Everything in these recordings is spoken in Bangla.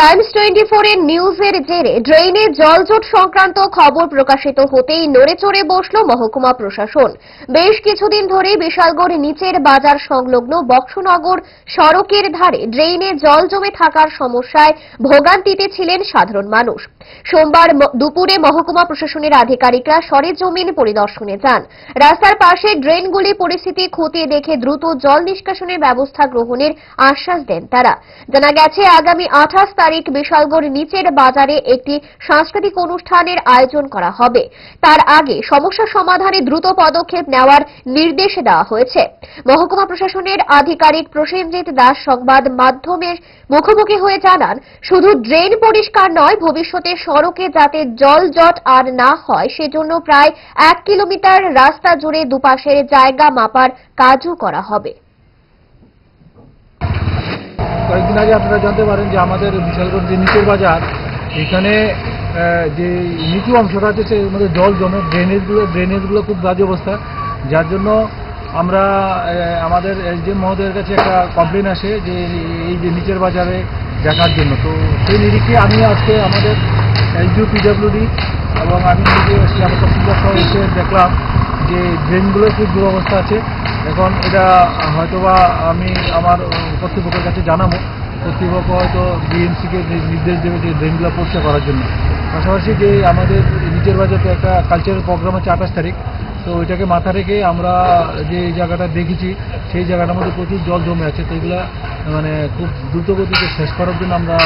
টাইমস টোয়েন্টি ফোরের নিউজের জেরে ড্রেনে জলজট সংক্রান্ত খবর প্রকাশিত হতেই নড়ে চড়ে বসল মহকুমা প্রশাসন। বেশ কিছুদিন ধরে বিশালগড় নিচের বাজার সংলগ্ন বক্সনগর সড়কের ধারে ড্রেনে জল জমে থাকার সমস্যায় ভোগান্তিতে ছিলেন সাধারণ মানুষ। সোমবার দুপুরে মহকুমা প্রশাসনের আধিকারিকরা সরেজমিন পরিদর্শনে যান। রাস্তার পাশে ড্রেনগুলি পরিস্থিতি খতিয়ে দেখে দ্রুত জল নিষ্কাশনের ব্যবস্থা গ্রহণের আশ্বাস দেন তারা। জানা গেছে, আগামী আঠাশ তারিখ বিশালগড় নিচের বাজারে একটি সাংস্কৃতিক অনুষ্ঠানের আয়োজন করা হবে। তার আগে সমস্যা সমাধানে দ্রুত পদক্ষেপ নেওয়ার নির্দেশ দেওয়া হয়েছে। মহকুমা প্রশাসনের আধিকারিক প্রসেনজিৎ দাস সংবাদ মাধ্যমের মুখোমুখি হয়ে জানান, শুধু ড্রেন পরিষ্কার নয়, ভবিষ্যতে সড়কে যাতে জল জট আর না হয়, সেজন্য প্রায় এক কিলোমিটার রাস্তা জুড়ে দুপাশের জায়গা মাপার কাজও করা হবে। কয়েকদিন আগে আপনারা জানতে পারেন যে আমাদের বিশালগড় যে নিচের বাজার, এখানে যে নিচু অংশটা আছে, সেই মধ্যে জল জমে, ড্রেনেজগুলো ড্রেনেজগুলো খুব বাজে অবস্থা। যার জন্য আমরা আমাদের এসডিএম মহোদয়ের কাছে একটা কমপ্লেন আসে যে এই যে নিচের বাজারে দেখার জন্য। তো সেই নিরিখে আমি আজকে আমাদের এসডিও পিডাব্লিউডি এবং আমি নিজে তহসিলদার সহ এসে দেখলাম যে ড্রেনগুলো খুব দুরবস্থা আছে। এখন এটা হয়তোবা আমি আমার কর্তৃপক্ষের কাছে জানাব। কর্তৃপক্ষ হয়তো বিএমসিকে নির্দেশ দেবে যে ড্রেনগুলো পরিষ্কার করার জন্য। পাশাপাশি যে আমাদের নিজের বাজারে একটা কালচারাল প্রোগ্রাম আছে আঠাশ তারিখ তো ওইটাকে মাথা রেখে আমরা যে জায়গাটা দেখেছি, সেই জায়গাটার মধ্যে প্রচুর জল জমে আছে। তো এগুলা মানে খুব দ্রুতগতিতে শেষ করার জন্য আমরা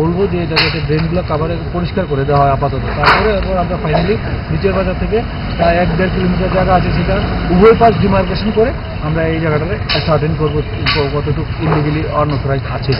বলব যে এটা যাতে ড্রেনগুলো কাভারে পরিষ্কার করে দেওয়া হয় আপাতত। তারপরে এরপর আমরা ফাইনালি নিচের বাজার থেকে প্রায় এক দেড় কিলোমিটার জায়গা আছে সেটা উভয় পাশ ডিমার্কেশন করে আমরা এই জায়গাটাতে সার্টেন করব কতটুকু ইলিগেলি অনঅথরাইজ আছে